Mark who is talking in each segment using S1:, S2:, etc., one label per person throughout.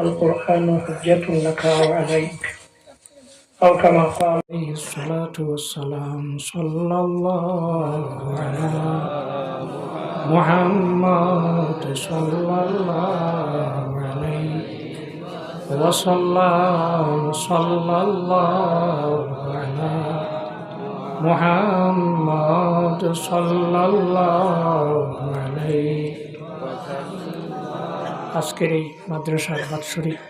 S1: القرآن حجة لك أو عليك أو كما قال عليه الصلاة والسلام صلى الله على محمد صلى الله عليه وسلم. صلى الله على محمد صلى الله عليه আজকের এই মাদ্রাসার বাৎসরিক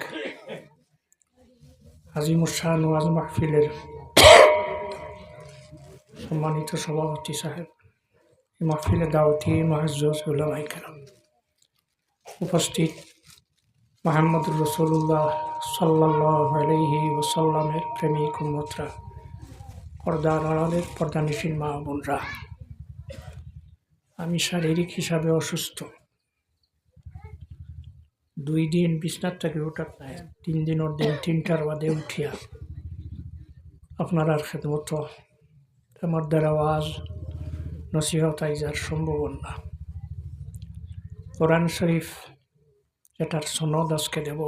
S1: আজিমুসান ওয়াজ মাহফিলের সম্মানিত সভাপতি সাহেব, এই মাহফিলে দাওয়াতি কেরাম উপস্থিত মাহমুদুর রসুল্লাহ সাল্লাহ আলহি ওসাল্লামের প্রেমিক উম্মতরা পর্দার আড়ালের পর্দানিসীন মা বোনরা। আমি শারীরিক হিসাবে অসুস্থ। দুই দিন বিছনার থেকে ওঠার নাই। তিন দিনের দিন তিনটার বাদে উঠিয়া আপনার খেদমত আমার দ্বারা আওয়াজ নসিহত আইজার সম্ভব না। কোরআন শরীফ এটার সনদ আজকে দেব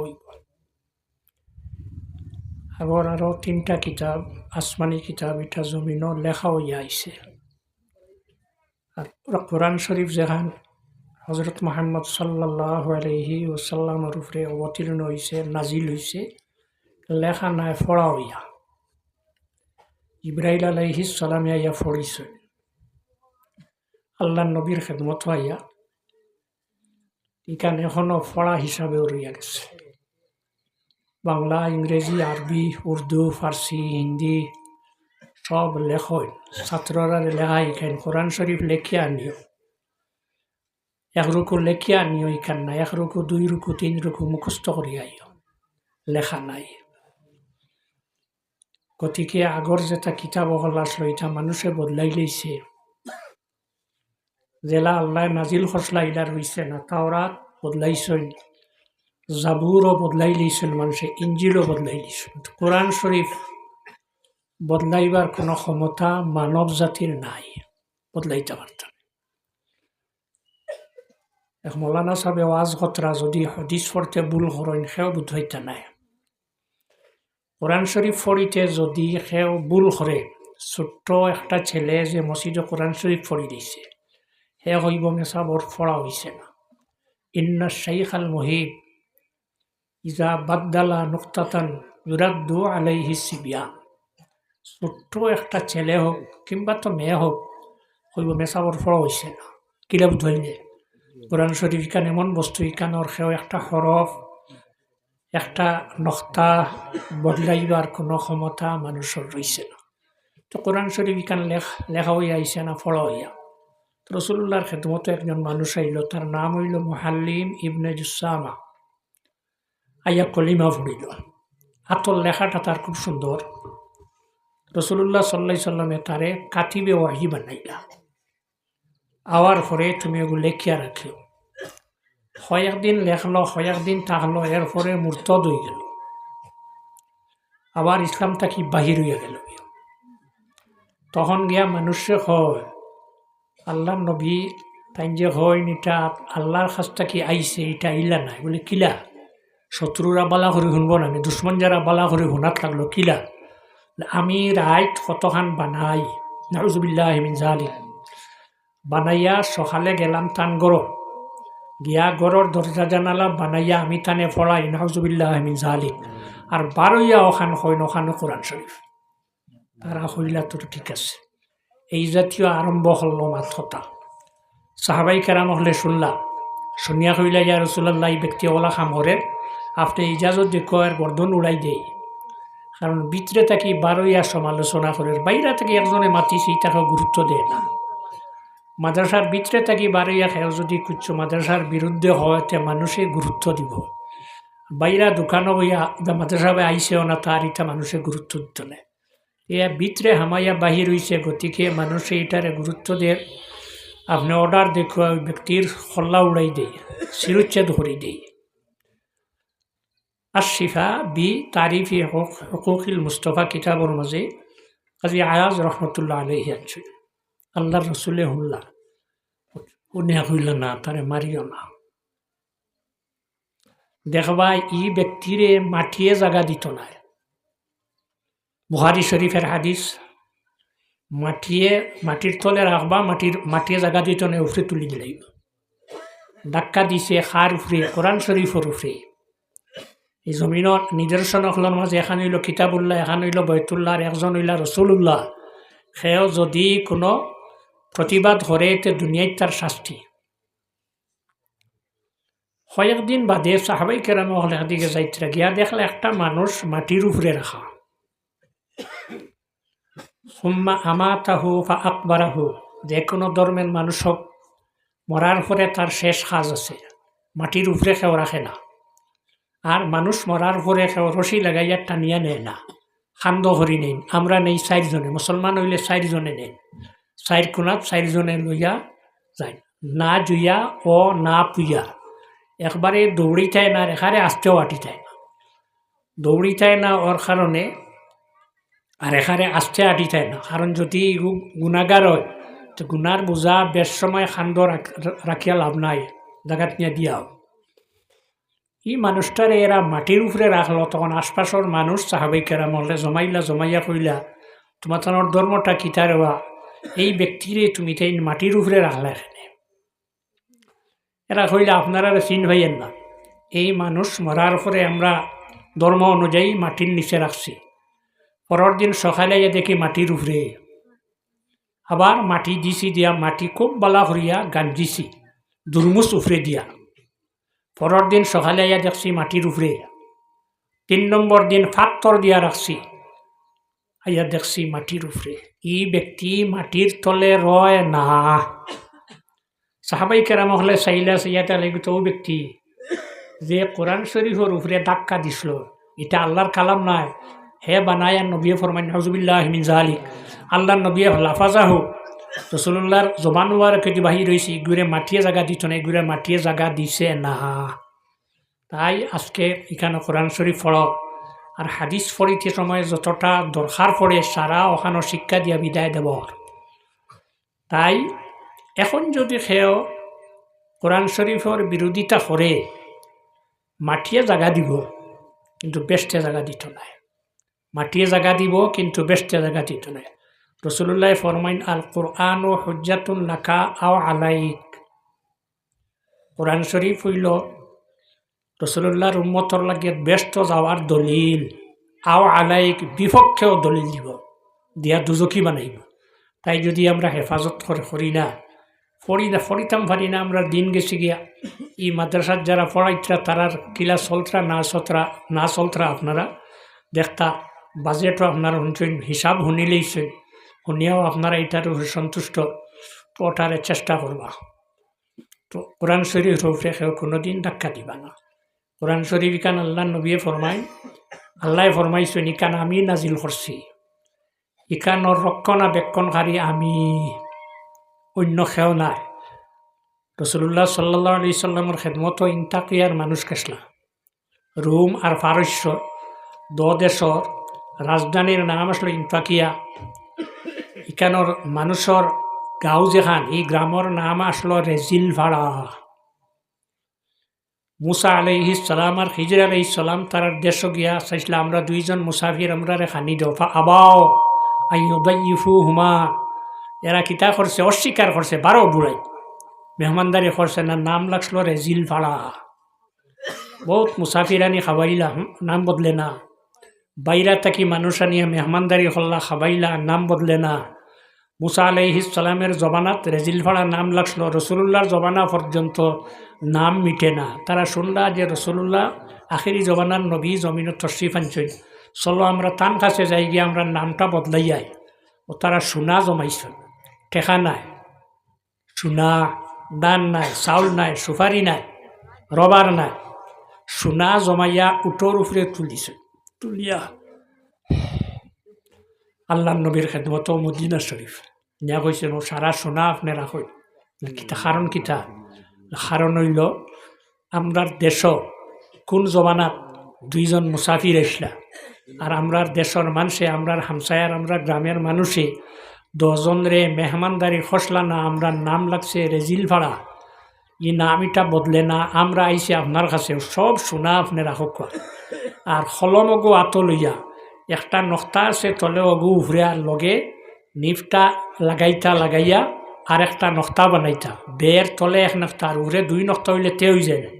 S1: আগর আরও তিনটা কিতাব, আসমানি কিতাব এটা জমিনও লেখা হইয়া আইছে। আর কোরআন শরীফ যেখান হজরত মোহাম্মদ সাল্লাহ আলহি ওসাল্লামর উপরে অবতীর্ণ হয়েছে নাজিল হয়েছে লেখা নাই ফড়া হইয়া। ইব্রাহিল আলাইহি সালামে আইয়া ফড়িছে আল্লাহ নবীর খেদমত আইয়া ইখান এখনও ফড়া হিসাবেও রইয়া গেছে। বাংলা, ইংরেজি, আরবি, উর্দু, ফার্সি, হিন্দি সব লেখই। ছাত্ররা লেখা এখান, কোরআন শরীফ লেখিয়া আনিও। এক রুকু লেখিয়া আনিও এখান নাই এক রুকু দুই রুকু তিন রুকু মুখস্থ করি আইও লেখা নাই গতিকে আগর যেটা কিতাব অকল আসলো এটা মানুষে বদলাই লইছে জেলা আল্লাহ নাজিল খসলা ইলা রইছে না তাওরাত বদলাইছেন জাবুরও বদলাই লইছেন মানুষে ইঞ্জিলও বদলাই লইছেন কোরআন শরীফ বদলাইবার কোনো ক্ষমতা মানব জাতির নাই বদলাইতে পারতাম এক মৌলানা সাহেব ওয়াজ খতরা যদি হদিস পড়তে ভুল করেন সেও বুঝাইতে নাই। কোরআন শরীফ ফড়িতে যদি সেও ভুল করে ছোট্ট একটা ছেলে যে মসজিদে কোরআন শরীফ ফড়ি দিছে, সে হইব মেসাবর ফড়া হয়েছে না। ইন্না শাইখ আল মহিব, ইজা বাদ্দালা নুক্তাতান ইউরাদ্দু আলাইহি সিবিয়ান ছোট্ট একটা ছেলে হোক কিংবা তো মেয়ে হোক হইব মেসাবর ফড়া হয়েছে না। কিলা বুঝাইলে কোরআন শরীফ ইকান এমন বস্তু ইকানোর সেও একটা হরফ একটা নক্তা বদলাইবার কোনো ক্ষমতা মানুষের রয়েছে না। তো কোরআন শরীফ ইকান লেখ লেখা হইয়া আইসে না, ফল হইয়া রসুল্লাহর খেদমতো একজন মানুষ আইল তার নাম হইল মোহাল্লিম ইবনে জুসামা। আইয়া কলিমা ফুড়িল হাতর লেখাটা তার খুব সুন্দর। রসুল্লাহ সাল্লাই সাল্লামে তারে কাতিবে ওয়াহি বানাইলা। আওয়ার পরে তুমি ওগুলো লেখিয়া রাখিও হয় একদিন লেখলো হয় একদিন থাকল এরপরে মূর্ত হয়ে গেল। আবার ইসলাম থাকি বাহির হইয়া গেল তখন গিয়া মানুষে হয় আল্লাহ নবী তাই যে হয় এটা আল্লাহর কাছ থাকি আইছে এটা ইলা নাই? বলে, কিলা? শত্রুরা বালা করে শুনব না দুশ্মন যারা বালা করে শুনাত লাগল, কিলা? আমি রাইট কতখান বানাই? নারুজুবিল্লাহ হিমিন জাহালি বানাইয়া সকালে গেলাম তান গড় গিয়া গড়র দরজা জানালা বানাইয়া আমি তানে ফলাই নাহজুবিল্লাহ আহমিন জাহালি আর বারইয়া ওখান হয় ওখানে কোরআন শরীফ তারা হইলা তোর ঠিক আছে। এই জাতীয় আরম্ভ হল মাথতা সাহাবাই কেরাম হলে শুনলাম শুনিয়া হইলা ইয়া রসুল্লাহ এই ব্যক্তি ওলা খাম করে আপনি ইজাজত দেখো আর গর্দন উড়াই দেই। কারণ ভিতরে থাকি বারইয়া সমালোচনা করে বাইরে থেকে একজনে মাতিছি তাকে গুরুত্ব দেয় না। মাদ্রাসার ভিতরে থাকি বাড়িয়া খেয়ে যদি কুচ্ছ মাদ্রাসার বিরুদ্ধে হয় মানুষে গুরুত্ব দিব। বাইরা দোকানও বইয়া মাদ্রাসা বাই আইসেও না, তার এটা মানুষে গুরুত্ব দিত না। এয়া ভিতরে হামাইয়া বাহির হইছে, গতিকে মানুষে এটারে গুরুত্ব দিয়ে আপনি অর্ডার দেখুয়া ওই ব্যক্তির হল্লা উড়াই দেই, শিরুচ্ছেদ হরি দেই। আর শিফা বি তারিফি হকুকিল মুস্তফা কিতাবর মাঝে কাজী আয়াজ রহমতুল্লাহ আলহি আনছিল আল্লাহর রসুলে হুল্লা উনি হইল না, তারে মারিও না। দেখবা ই ব্যক্তিরে মাটিয়ে জাগা দিত না। বুহারি শরীফের হাদিস, মাটিয়ে, মাটির তলে রাখবা, মাটির, মাটিয়ে জাগা দিত না উফরে তুলি দিলাই ধাক্কা দিছে, খার উফরে কোরআন শরীফর উফরে এই জমিনত নিদর্শন হলর মাঝে, এখান হইল কিতাবুল্লাহ, এখান হইল বৈতুল্লাহ একজন হইলা রসুল্লাহ সেও যদি কোনো প্রতিবাদ করে তে দুনিয়ায় তার শাস্তি। কয়েকদিন বাদে সাহাবাই কেরাম হলে দিকে যাইতে গিয়া দেখলে একটা মানুষ মাটির উপরে রাখা। সুম্মা আমাতাহু বা আকবরাহু, যে কোনো ধর্মের মানুষ হোক, মরার পরে তার শেষ কাজ আছে, মাটির উপরে কেউ রাখে না। আর মানুষ মরার পরে কেউ রশি লাগাইয়া টানিয়া নেয় না। খান্দ হরি নেন আমরা নেই, চারজনে, মুসলমান হইলে চারজনে নেন চার কোনাত চারজনে লইয়া যায় না জুইয়া ও না পুইয়া। একবারে দৌড়িতায় না রেখারে আসতেও আটিতায় না দৌড়িতায় না ওর কারণে আর এখানে আসতে আটিতায় না। কারণ যদি গুণাগার হয়, তো গুনার বোঝা বেশ সময় খান্দ রাখিয়া লাভ নাই জায়গাত নিয়ে দিয়াও ই মানুষটারে এরা মাটির উপরে রাখল, তখন আশপাশর মানুষ সাহাবিকেরা মহলে জমাইলা, জমাইয়া কইলা, তোমার ধর্মটা কিতা রেবা এই ব্যক্তিরে তুমি তাই মাটির উপরে রাখলা এখানে এরা কইলা আপনারা চিন ভাইয়েন না। এই মানুষ মরার পরে আমরা ধর্ম অনুযায়ী মাটির নিচে রাখছি। পরের দিন সকালে দেখি মাটির উপরে। আবার মাটি দিছি দিয়া মাটি খুব বালা করিয়া গাঞ্জিছি দুরমুস উফরে দিয়া। পরের দিন সকালে আইয়া দেখছি মাটির উপরে। তিন নম্বর দিন ফাত্তর দিয়া রাখছি। আইয়া দেখছি মাটির উপরে। ই ব্যক্তি মাটির তলে রয় না। সাহাবাই কেরাম হলে চাইলা চাইয়াতে লাগিব ও ব্যক্তি, যে কোরআন শরীফের উপরে ধাক্কা দিছিল এটা আল্লাহর কালাম নাই। হে বানায় নবিয়ে ফরমাইন হজুবিল্লাহ মিন জাহালিক আল্লাহর নবিয়ে লাফাজা হোক রসুল্লাহর জবান কেটে বাহির রয়েছে এগুড়ে মাটিয়ে জায়গা দিত না এগুড়ে মাটিয়ে জায়গা দিছে না। তাই আজকে এখানে কোরআন শরীফ ফড়ক আর হাদিস ফড়িতে সময় যতটা দরকার পড়ে সারা ওখানে শিক্ষা দিয়া বিদায় দেব। তাই, এখন যদি সেও কোরআন শরীফের বিরোধিতা করে মাটিয়ে জায়গা দিব, কিন্তু বেষ্টে জায়গা দিত নাই। মাটিয়ে জায়গা দিব, কিন্তু বেষ্টে জায়গা দিত নাই। রসুল্লাহ ফরমাইন আল কোরআন ও হজ্জাতুল লাখা আও আলাইক। কোরআন শরীফ হইল রসুল্লাহর উম্মতর লাগে ব্যস্ত যাওয়ার দলিল। আও আলাইক বিপক্ষেও দলিল দিব। দিয়া দুজকি বানাইব। তাই যদি আমরা হেফাজত করে না, পড়ি না, পড়িতাম পারি না, আমরা দিন গেছি গিয়া ই মাদ্রাসার যারা পড়াইতরা, তারার কিলা চলতরা, না চলতরা না চলতরা আপনারা, দেখতা বাজেটও আপনার শুনছেন হিসাব শুনিলেইছেন শুনিয়াও আপনারা এটার সন্তুষ্ট তো ওটারে চেষ্টা করবা। তো কোরআন উপরে কেউ কোনো দিন ধাক্কা দিবা না। কোরআন শরীফ কান আল্লাহ নবীয়ে ফরমাই আল্লাহ ফরমাইছেন ইকান আমি নাজিল করছি। ইকানোর রক্ষণাবেক্ষণকারী আমি, অন্য খেও নাই। রসুল্লাহ সাল্লাহ আলি সাল্লামের খেদমত ইন্তাকিয়ার মানুষ কেসলা। রোম আর পারস্য দ দেশর রাজধানীর নাম আসলো ইন্তাকিয়া। ইকানোর মানুষের গাঁও যেখান, এই গ্রামের নাম আসলো রেজিল ভাড়া মুসা আলাইহি সালাম আর হিজর আলাইহি সালাম তার দেশ গিয়া চাইছিলাম আমরা দুইজন মুসাফির আমরা রে খানি দফা আবাও আইয়ু হুমা এরা কিতা করছে? অস্বীকার করছে, বারো বুড়াই। মেহমানদারি করছে, না, নাম লাগছিল রেজিল ভাড়া বহুত মুসাফিরানি খাবাইলা নাম বদলে না। বাইরা থাকি মানুষ আনিয়ে মেহমানদারি হল্লা খাবাইলা, নাম বদলে না। মুসা আলাইহিসালামের জবানাত রেজিল ভাড়া নাম লাগছিল। রসুল্লাহর জবানা পর্যন্ত নাম মিটে না। তারা শুনলা যে রসুল্লাহ আখেরি জবানার নবী জমিন তশ্রিফ আনছেন। চলো আমরা তান কাছে যাই গিয়ে আমরা নামটা বদলাইয়াই ও তারা সোনা জমাইছে। ঠেকা নাই, সোনা দান নাই, চাউল নাই, সুপারি নাই রবার নাই। সোনা জমাইয়া উটোর উপরে তুলিছে। তুলিয়া। আল্লাহ নবীর খেদমত মদিনা শরীফ নিয়া কৈছে সারা সোনা আপনি রাখই কিতা কারণ কিতা কারণ হইল আমরার দেশ কোন জমানাত দুইজন মুসাফির আসলা? আর আমরার দেশের মানুষে, আমরার হামসায়ার আমরা গ্রামের মানুষে দশজন রে মেহমানদারি খসলা না আমরা নাম লাগছে রেজিল ভাড়া ই নামিটা বদলে না, আমরা আইসি আপনার কাছে, সব শোনা আপনি রাখক আর হলম অগু আত লইয়া, একটা নখতা আছে, তলে অগু উভরে লগে নিফটা লাগাইতা লাগাইয়া আর একটা নখতা বানাইতা। বের তলে এক নখতা আর উভরে দুই নখতা হইলে তে হয়ে যায়। না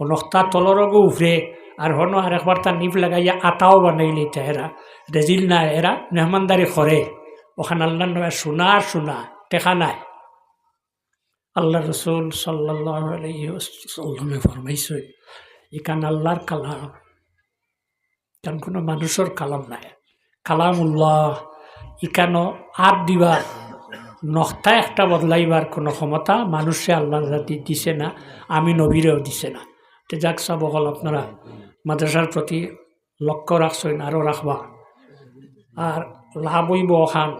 S1: ও নখতা তলর অগু উভরে আর হন আর একবার তার নিফ লাগাইয়া আতাও বানাইলে তা এরা রেজিল না এরা মেহমানদারি করে ওখানে আল্লাহ নয় শোনা আর শোনা টেকা নাই। আল্লাহ রসুল সাল্লামে ফরমাইছে এখানে আল্লাহর কালাম কারণ কোনো মানুষের কালাম নাই। কালামুল্লাহ ইকানো আর দিবার নখতা একটা বদলাইবার কোনো ক্ষমতা মানুষে আল্লাহ জাতি দিছে না, আমি নবীরেও দিছে না। তো যাক সব অকল আপনারা মাদ্রাসার প্রতি লক্ষ্য রাখছেন, আরও রাখবা। আর লাভ হইব খান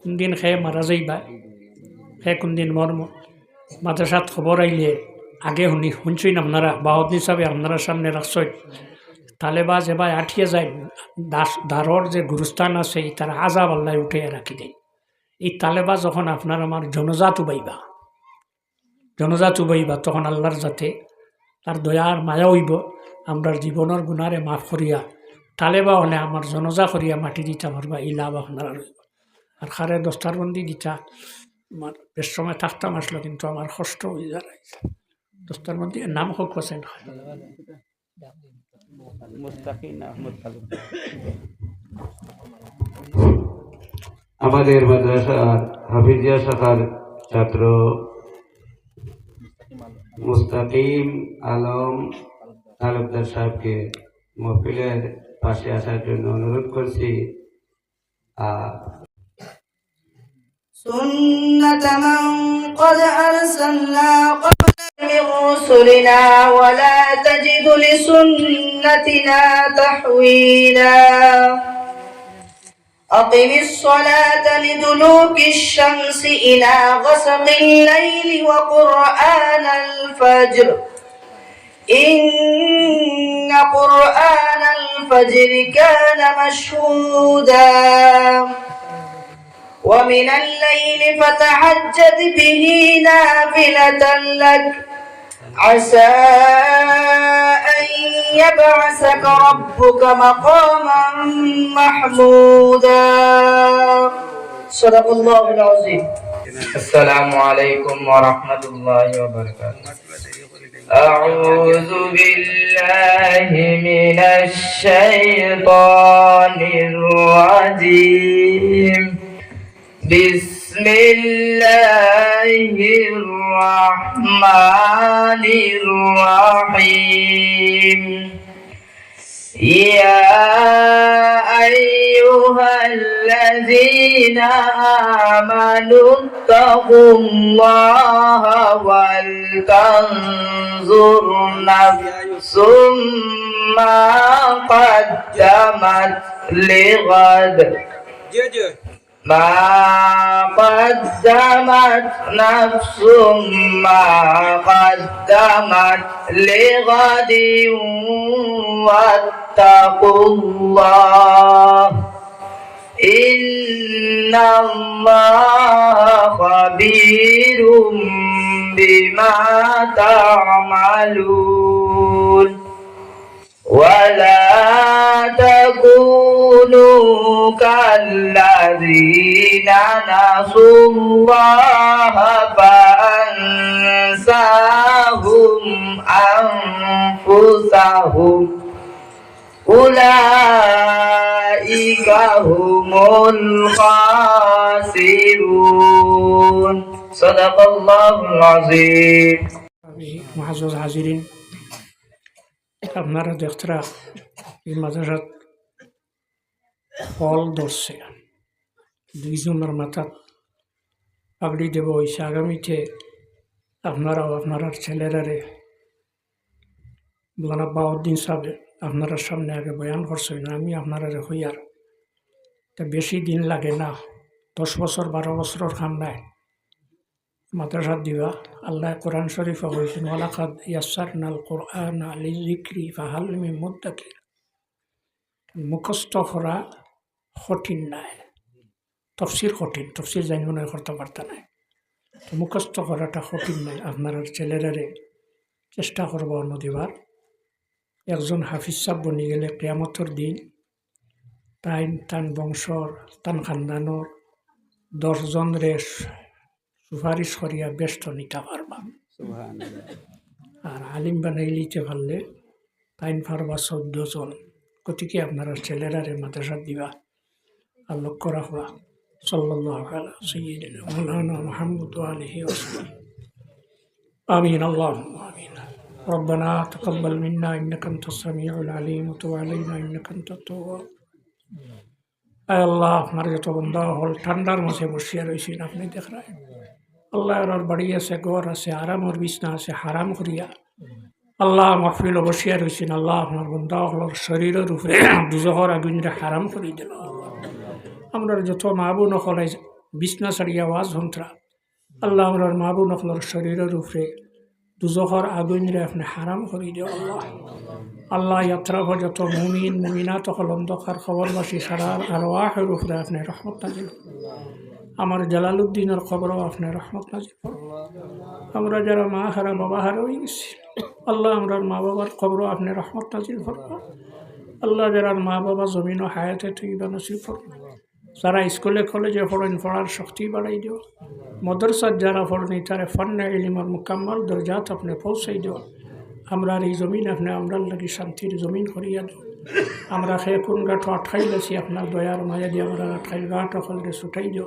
S1: কোনদিন খেয়ে মারা যাইবা, সে কোনদিন মর্ম। মাদ্রাসাত খবর আইলে আগে শুনি শুনছই আপনারা বাহত হিসাবে আপনারা সামনে রাখছই তালেবা যে ভাই আঠিয়ে যায়, দাস দারর যে গুরুস্থান আছে তার আজাব আল্লাহ উঠে রাখি দেয় এই তালেবা যখন আপনার আমার জনজাত উবাইবা জনজাত উবাইবা, তখন আল্লাহর যাতে তার দয়ার মায়া হইব আমরা জীবনের গুণারে মাফ করিয়া তালেবা হলে আমার জনজা করিয়া মাটি দিতে পারবা এই লাভ আপনারা রইব আর খারে দস্তারবন্দি দিতা, আমার বেশ সময় থাকতাম আসলো, কিন্তু আমার কষ্ট হয়ে যায়। দস্তারবন্দি নাম হোক হোসেন
S2: মুস্তাকিম আহমদ
S3: আমাদের মাদ্রাসার হাফিজিয়া শাখার ছাত্র মুস্তাকিম আলম তালুকদার সাহেবকে মহফিলের পাশে আসার জন্য অনুরোধ করছি আর
S4: سنة من قد أرسلنا قبلك من رسلنا ولا تجد لسنتنا تحويلا أقم الصلاة لدلوك الشمس إلى غسق الليل وقرآن الفجر. إن قرآن الفجر كان مشهودا. ومن الليل فتهجد به نافلة لك. عسى أن يبعثك ربك مقاما محمودا. صدق الله العظيم.
S2: السلام عليكم ورحمة الله وبركاته. أعوذ بالله من الشيطان الرجيم. بسم الله الرحمن الرحيم يا أيها الذين آمنوا اتقوا الله ولتنظر نفس ما قدمت لغد ما قدمت نفس ما قدمت لغد واتقوا الله إن الله خبير بما تعملون ولا تكونوا كالذين نسوا الله فأنساهم أنفسهم. أولئك هم الخاسرون. صدق الله العظيم.
S1: معزز حاضرين আপনারা দেখতরা এই মাদ্রাসাত ফল ধরছে দুইজনের মাথাত পাগড়ি দেব হয়েছে আগামীতে আপনারাও আপনার ছেলেরারে মৌলানা বাউদ্দিন সাহেব আপনারা সামনে আগে বয়ান করছেন আমি আপনারা হইয়ার তা বেশি দিন লাগে না দশ বছর বারো বছরের কাম নাই মাদ্রাসা দিবা। আল্লাহ কোরআন শরীফ কইছেন ওয়ালাকাদ ইয়াসারনাল কোরআন আলি জিক্রি ফাহাল মে মুদ্দাকির মুখস্থ করা কঠিন নাই। তফসির কঠিন। তফসির জানিব না করতে নাই। তো মুখস্থ করাটা কঠিন নাই। আপনার ছেলেরারে চেষ্টা করব অন্য দিবার একজন হাফিজ সাহ বনি গেলে কেয়ামতর দিন তাইন তান বংশর তান খানদানোর দশজন রে সুপারিশ করিয়া ব্যস্ত নিতে পারবা আর আলিম বানাই লিতে পারলে তাইন পারবা চৌদ্দ জন গতিকে আপনারা ছেলেরারে মাদ্রাসা দিবা আর লক্ষ্য রাখবা সাল্লাল্লাহু আলা সাইয়্যিদিনা মাওলানা মুহাম্মদ ওয়া আলিহি ওয়াসাল্লাম آمين اللهم آمين ربنا تقبل منا إنك أنت السميع العليم وتب علينا إنك أنت التواب আয় আল্লাহ আপনার যত বন্ধা হল ঠান্ডার মাঝে বসিয়া রয়েছেন আপনি দেখায় আল্লাহ ওর বাড়ি আছে ঘর আছে আরামর বিছনা আছে, হারাম করিয়া। আল্লাহ মহফিল বসিয়া রয়েছেন আল্লাহ আপনার বন্ধা হলর শরীরের উপরে দুজহর আগুনরে হারাম করে দিল। আমরা যত মা বোন হলে বিছনা ছাড়িয়া ওয়াজ হন্ত্রা, আল্লাহ আমরার মা বোন হলর শরীরের উপরে দুজহর আগুনরে আপনি হারাম করে দিও আল্লাহ। আল্লাহ ইয়াত্রা যত মুমিন মুমিনাত হল অন্ধকার খবরবাসী সারা আর ওয়াহের উপরে আপনি রহমত নাজিল। আমার জালালউদ্দিনের খবরও আপনি রহমত নাজিল করুন। আমরা যারা মা হারা, বাবা হারা হয়ে গেছি, আল্লাহ আমরার মা বাবার খবরও আপনি রহমত নাজিল করুন। আল্লাহ যারা মা বাবা জমিন ও হায়াতে থেকে নসিব করুন। যারা স্কুলে, কলেজে পড়েন, পড়ার শক্তি বাড়াই দিও মদরসার যারা পড়েন তারা ফন্নে ইলিমার মুকাম্মাল দরজাত আপনি পৌঁছাই দিও আমরা এই জমিন আপনি আমরা লাগি শান্তির জমিন করিয়া দিও আমরা সেই কোন গাঁট আটকাই লেছি আপনার দয়ার মায়া দিয়ে আমরা আটকাই গাঁট অকলরে দিও।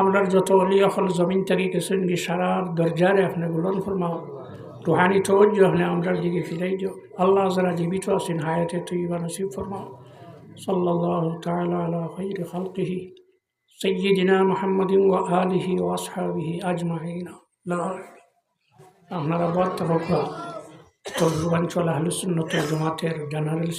S1: আমরা যত অলি অকল জমিন তারি কিছুদিন কি সারার দরজারে আপনি গুলন ফরমাও রুহানি তৌজ্য আপনি আমরা দিকে ফিরাই দিও। আল্লাহ যারা জীবিত আছেন হায়াতে তুই বা নসিব ফরমাও সাল্লাহ তালা আলা খৈর খালকিহি। সৈয়দিনা মোহাম্মদিন ও আলিহি ও আসহাবিহি আজমাহিনা আপনারা বর্তমান তরুবাঞ্চল আহলুসুন্নত জমাতের জেনারেল